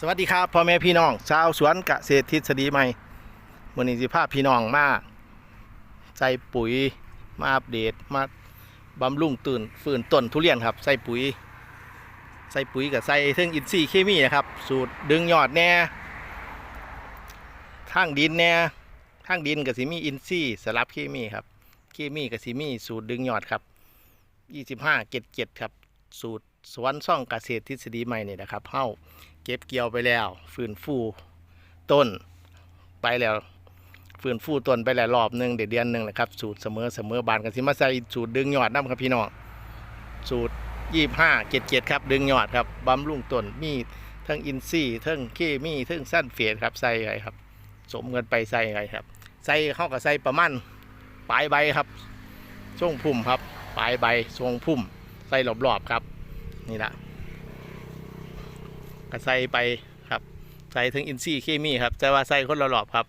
สวัสดีครับพ่อแม่พี่น้อง ชาวสวนเกษตรทฤษฎีใหม่วันนี้สิพาพี่น้องมาใส่ปุ๋ยมาอัปเดตมาบำรุงตื่นฟื้นต้นทุเรียนครับ ใส่ปุ๋ย ใส่ปุ๋ยกับใส่เทิงอินทรีย์เคมีนะครับ สูตรดึงยอดแน่ทางดินแน่ทางดินกับสิมีอินทรีย์สลับเคมีครับ เคมีกับสิมีสูตรดึงยอดครับ 25เจ็ดเจ็ดครับ สูตร สวนซ่องเกษตรทฤษฎีใหม่นี่นะครับเฮ้าเก็บเกี่ยวไปแล้ว ฟื้นฟูต้นไปแล้วฟื้นฟูต้นไปแล้วรอบหนึ่งเดือนหนึ่งนะครับ สูตรเสมอเสมอบานกันสิมาใส่สูตรดึงยอดน้ำครับพี่น้องสูตรยี่ห้าเจ็ดเจ็ดครับ ดึงยอดครับบำรุงต้นมีทั้งอินทรีย์ทั้งเคมีทั้งสั้นเฟียดครับใส่ไงครับ สมเงินไปใส่ไงครับ ใส่เข้ากับใส่ประมาณปลายใบครับช่วงพุ่มครับปลายใบทรงพุ่มใส่รอบๆครับ นี่แหละก็ใส่ไปครับ ใส่ถึงอินทรีย์เคมีครับ แต่ว่าใส่คนละรอบครับ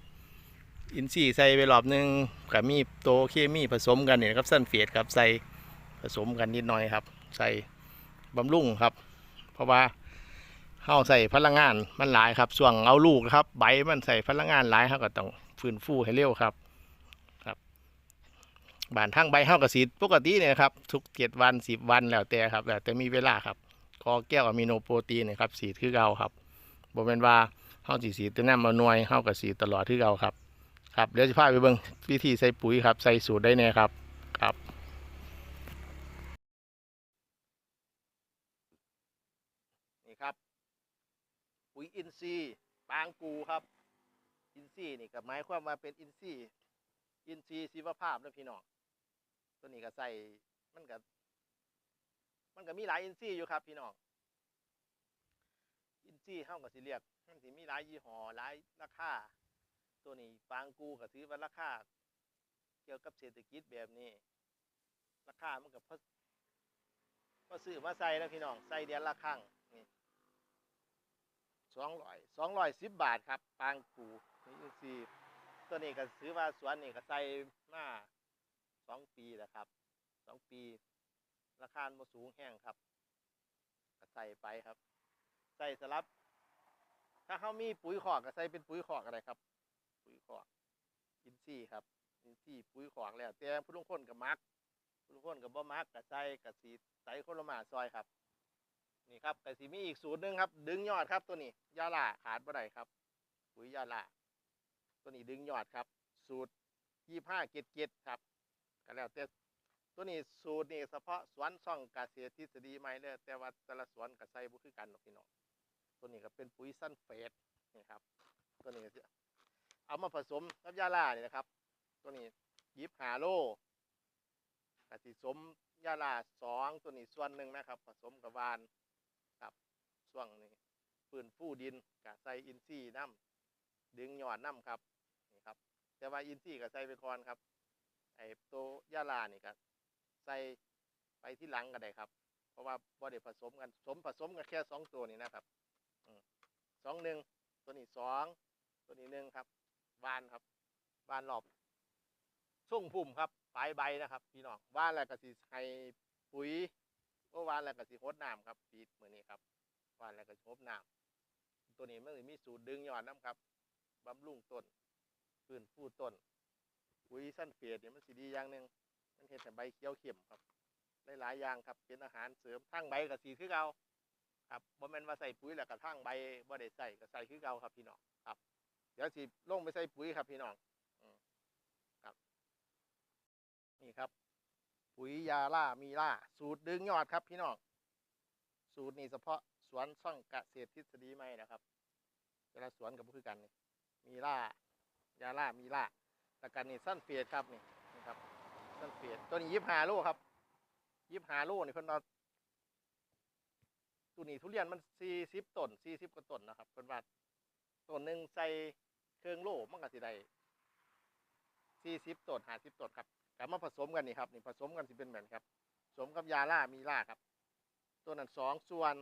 อินทรีย์ใส่ไปรอบหนึงกับมีโตเคมีผสมกันเนี่ยครับสั้นเฟียดครับใส่ผสมกันนิดหน่อยครับ ใส่บำรุงครับ เพราะว่าเข้าใส่พลังงานมันหลายครับส่วงเอาลูกครับ ใบมันใส่พลังงานหลายเขาก็ต้องฟื้นฟูให้เร็วครับ บานทั้งใบเข้ากับสีปกติเนี่ยครับทุกเจ็ดวันสิบวันแล้วแต่ครับแล้วแต่มีเวลาครับคอแก้วอะมิโนโปรตีนเนะครับสีคือเก่าครับบ่เป็นว่าเฮาสิสีดแต่น้ำมาหน่วยเฮาก็สีตลอดคือเก่าครับครับเดี๋ยวจะพาไปเบิ่งวิธีใส่ปุ๋ยครับใส่สูตรได้แน่ครับครับนี่ครับ ปุ๋ยอินทรีย์ปางกูครับ อินทรีย์นี่ก็หมายความว่าเป็นอินทรีย์อินทรีย์ชีวภาพนะพี่น้อง ตัวนี้ก็ใส่มันก็มันก็มีหลายอินซี่อยู่ครับ พี่น้องอินซี่เข้ากับสิเรียกมันสิมีหลายยี่ห้อหลายราคาตัวนี้ปางกูก็ถือว่าราคาเกี่ยวกับเศรษฐกิจแบบนี้ ราคามันก็พอพอซื้อมาใส่แล้วพี่น้องใส่เดือนละครั้งนี่สองร้อยสองร้อยสิบบาทครับปางกูนี่อินซี่ตัวนี้ก็ถือว่าสวนนี่ก็ใส่มา สองปีแล้วครับสองปี ราคาบ่สูงแห้งครับก็ใส่ไปครับ ใส่สลับ ถ้าเขามีปุ๋ยขอกก็ใส่เป็นปุ๋ยขอกอะไรครับ ปุ๋ยขอกอินทรีย์ครับอินทรีย์ปุ๋ยขอกแล้วแต่ผู้ลงคนกับมักผู้ลงคนกับบ่มักกับใส่กับสีใส่โคลมาซอยครับ นี่ครับกับสีมีอีกสูตรหนึ่งครับ ดึงยอดครับตัวนี้ยาลาขาดบ่ได้ครับ ปุ๋ยยาลาตัวนี้ดึงยอดครับ สูตรยี่ห้าเกตเกตครับ ก็แล้วแต่ตัวนี้สูตรนี่เฉพาะสวนซ่องเกษตรทฤษฎีใหม่เลยแต่ว่าแต่ละสวนก็ใส่บ่คือกันหรอกพี่น้องตัวนี้ก็เป็นปุ๋ยซันเฟสนี่ครับ ตัวนี้จะเอามาผสมกับยาล่านี่นะครับ ตัวนี้ยิบหาโลกสิสมยาล่าสองตัวนี้ส่วนหนึ่งนะครับ ผสมกับวานครับช่วงนี้ปืนฟู่ดินกับใส่อินทรีย์น้ำดึงหยอดน้ำครับนี่ครับ แต่ว่าอินทรีย์กับใส่ไปก่อนครับ ไอ้ตัวยาลานี่ก็ใส่ไปที่หลังก็ได้ครับ เพราะว่าบ่ได้ผสมกันสมผสมกันแค่สองตัวนี้นะครับอสองหนึ่งตัวนี้สองตัวนี้หนึ่งครับวานครับวานรอบส่งพุ่มครับปลายใบนะครับ พี่น้องวานแล้วก็สิให้ปุ๋ยโอ้วานแล้วก็สิโคดน้ำครับปีดมือนี้ครับวานแล้วก็โคดน้ำตัวนี้มันมีสูตรดึงยอดน้ำครับบำรุงต้นฟื้นฟูต้น ปุ๋ยสั้นเฟียดเนี่ยมันสีดีอย่างหนึ่งมันเห็นแต่ใบเขียวเข้มครับหลายๆอย่างครับเป็นอาหารเสริมทั้งใบกับสีคือเก่าครับบ่แม่นว่าใส่ปุ๋ยแล้วก็ทั้งใบบ่ได้ใส่ก็ใส่คือเก่าครับพี่น้องครับ เดี๋ยวสิลงไปใส่ปุ๋ยครับพี่น้องครับ นี่ครับ ปุ๋ยยาล่ามีล่า สูตรดึงยอดครับพี่น้องสูตรนี้เฉพาะสวนช่องเกษตรทฤษฎีใหม่นะครับแต่ละสวนกับคือกันนี่มีล่ายาล่ามีล่า แล้วกันนี่สั้นเฟียดครับนี่นี่ครับสั้นเฟียดตัวนี้ยิบหาโลครับยิบหาโลนี่เพิ่นว่าตัวนี้ทุเรียนมันสี่สิบต้นสี่สิบกว่าต้นนะครับเพิ่นว่าต้นหนึ่งใส่เครื่องโลมันก็สิได้สี่สิบต้นห้าสิบต้นครับกลับมาผสมกันนี่ครับนี่ผสมกันสิเป็นแบบครับผสมกับยาล่ามีล่าครับ ตัวนั้นสองส่วน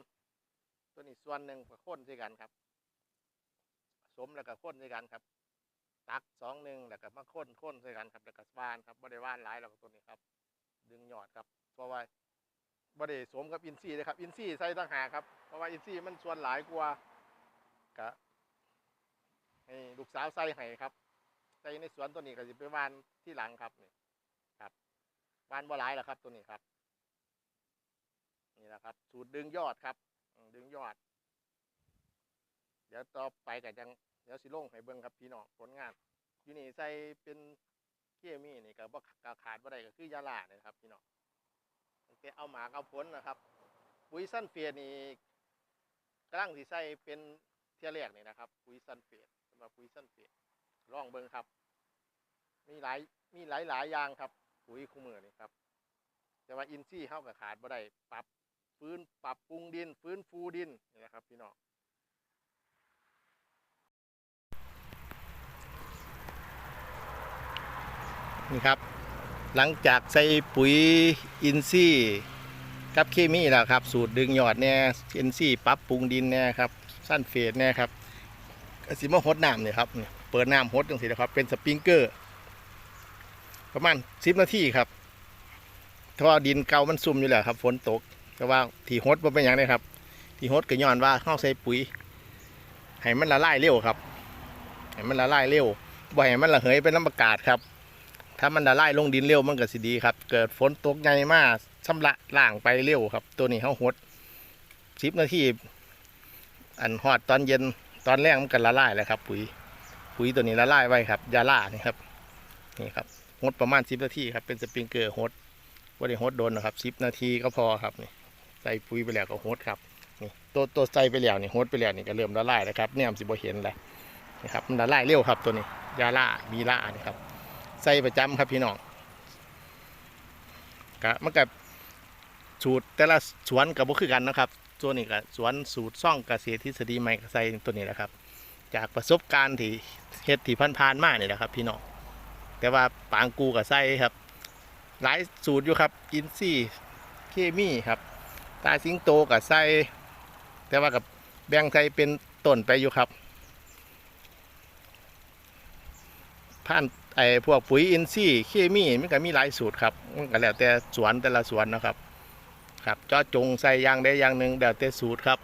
ตัวนี้ส่วนหนึ่งก็ข้นด้วยกันครับผสมแล้วก็ข้นด้วยกันครับ ตักสองหนึ่งแล้วก็มาค้นค้นใส่กันครับแล้วก็วานครับบ่ได้วานหลายแล้วก็ตัวนี้ครับ ดึงยอดครับ เพราะว่าบ่ได้สวมกับอินซีเลยครับ อินซี่ใส่ต่างหากครับเพราะว่าอินซี่มันส่วนหลายกว่าก็ให้ลูกสาวใส่ให้ครับใส่ในสวนตัวนี้ก็สิไปหวานที่หลังครับนี่ครับหวานบ่หลายหรอกครับตัวนี้ครับ นี่แหละครับ สูตรดึงยอดครับดึงยอด เดี๋ยวต่อไปก็จัง เดี๋ยวสิลงให้เบิ่งครับพี่น้องผลงาน อยู่นี่ใส่เป็นเคมีนี่ก็บ่ก็ขาดบ่ได้ก็คือยาลาเนี่ยครับพี่น้องแต่เอาหมากเอาผลนะครับปุ๋ยซันเฟียนี่กำลังสิใส่เป็นเทียแรกนี่นะครับปุ๋ยซันเฟียสำหรับปุ๋ยซันเฟียลองเบิ่งครับ มีหลายมีหลายหลายอย่างครับ ปุ๋ยคู่มือนี่ครับ แต่ว่าอินซี่เฮาก็ขาดบ่ได้ปรับฟื้นปรับปรุงดิน ฟื้นฟูดินนี่นะครับ พี่น้อง นี่ครับ หลังจากใส่ปุ๋ยอินซี่กับเคมีแล้วครับ สูตรดึงยอดเนี่ยอินซี่ปรับปรุงดินเนี่ยครับสั้นเฟสเนี่ยครับสิมาหดน้ำเนี่ยครับเปิดน้ำหดจังสินะครับ เป็นสปริงเกอร์ ประมาณสิบนาทีครับเพราะว่าดินเก่ามันซุ่มอยู่แล้วครับ ฝนตกแต่ว่าที่หดบ่เป็นอย่างนี้ครับ ที่หดก็ย้อนว่าเข้าใส่ปุ๋ยให้มันละลายเร็วครับให้มันละลายเร็วบ่ให้มันระเหยเป็นน้ำอากาศครับ ถ้ามันละลายลงดินเร็วมันก็สิดีครับ เกิดฝนตกใหญ่มากชำระล่างไปเร็วครับ ตัวนี้เขาหดสิบนาทีอันหอดตอนเย็นตอนแรกมันก็ละลายแล้วครับ ปุ๋ยปุ๋ยตัวนี้ละลายไว้ครับยาล่านี่ครับนี่ครับหดประมาณสิบนาทีครับเป็นสปริงเกอร์หดว่าได้หดโดนนะครับสิบนาทีก็พอครับนี่ใส่ปุ๋ยไปแล้วก็หดครับนี่ตัวตัวใส่ไปแล้วนี่หดไปแล้วนี่ก็เริ่มละลายแล้วครับเนี่ยมันสิบ่เห็นเลยนี่ครับมันละลายเร็วครับตัวนี้ยาล่ามีล่านี่ครับ ใส่ประจำครับพี่น้องกะมันกับสูตรแต่ละสวนกับบ่คือกันนะครับตัวนี้กับสวนสูตรซ่องกเกษตรทฤษฎีใหม่ใส่ตัวนี้แหละครับ จากประสบการณ์ที่เฮ็ดที่ผ่านๆมานี่แหละครับ พี่น้องแต่ว่าปางกูกับใส่ครับ หลายสูตรอยู่ครับอินซี่เคมีครับ ตาสิงโตกับใส่แต่ว่ากับแบงใส่เป็นต้นไปอยู่ครับผ่าน ไอ้พวกปุ๋ยอินทรีย์เคมีมันก็มีหลายสูตรครับมันก็แล้วแต่สวนแต่ละสวนนะครับ ครับเจาะจงใส่ยางใดอย่างหนึ่งแล้วแต่สูตรครับ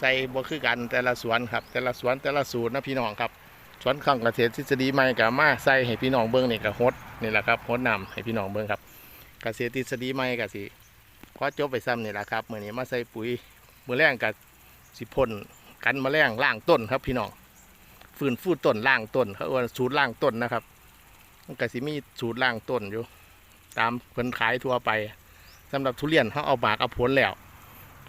ใส่บ่คือกันแต่ละสวนครับ แต่ละสวนแต่ละสูตรนะพี่น้องครับสวนข้างเกษตรทฤษฎีใหม่ก็มาใส่ให้พี่น้องเบิ่งนี่ก็ฮดนี่แหละครับฮดนำให้พี่น้องเบิ่งครับเกษตรทฤษฎีใหม่ก็สิขอจบไปซ้ำนี่แหละครับเมื้อนี้มาใส่ปุ๋ยมือแรงก็สิพ่นกันแมลงล่างต้นครับพี่น้อง ฟื้นฟูต้นล่างต้นเขาเรียกว่าสูตรล่างต้นนะครับมันก็สิมีสูตรล่างต้นอยู่ ตามเพิ่นขายทั่วไปสำหรับทุเรียนเขาเอาหมากเอาผลแล้ว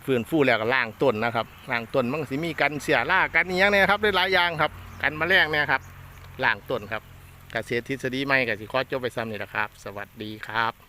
ฟื้นฟูแล้วก็ล่างต้นนะครับล่างต้นมันก็สิมีกันเสียล่ากันอหยังเนี่ยครับได้หลายอย่างครับ กันมาแมลงเนี่ยครับล่างต้นครับกเกษตรทฤษฎีใหม่ก็สิขอจบไปซ้ำนี่แหละครับ สวัสดีครับ